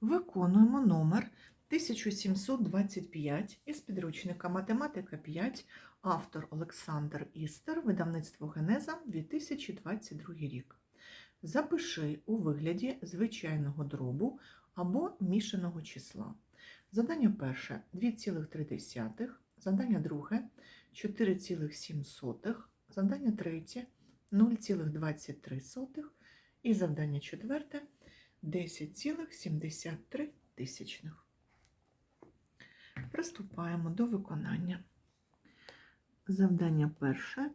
Виконуємо номер 1725 із підручника Математика 5, автор Олександр Істер, видавництво Генеза 2022 рік. Запиши у вигляді звичайного дробу або мішаного числа. Задання перше 2,3, задання друге 4,7, задання третє 0,23 і завдання четверте 10,73 тисячних. Приступаємо до виконання. Завдання перше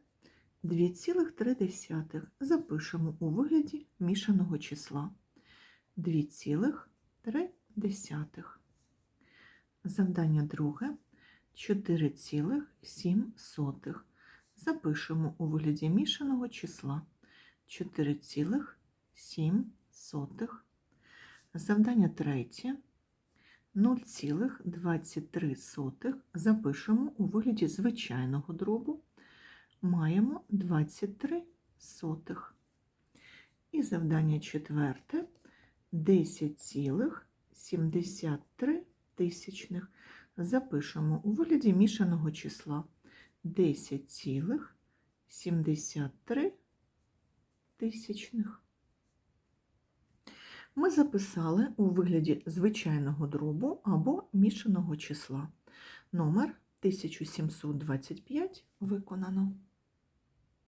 2,3 запишемо у вигляді мішаного числа. 2,3. Завдання друге 4,7 запишемо у вигляді мішаного числа 4,7. Завдання третє 0,23 запишемо у вигляді звичайного дробу. Маємо 23 сотих. І завдання четверте 10,73 тисячних. Запишемо у вигляді мішаного числа 10,73 тисячних. Ми записали у вигляді звичайного дробу або мішаного числа. Номер 1725 виконано.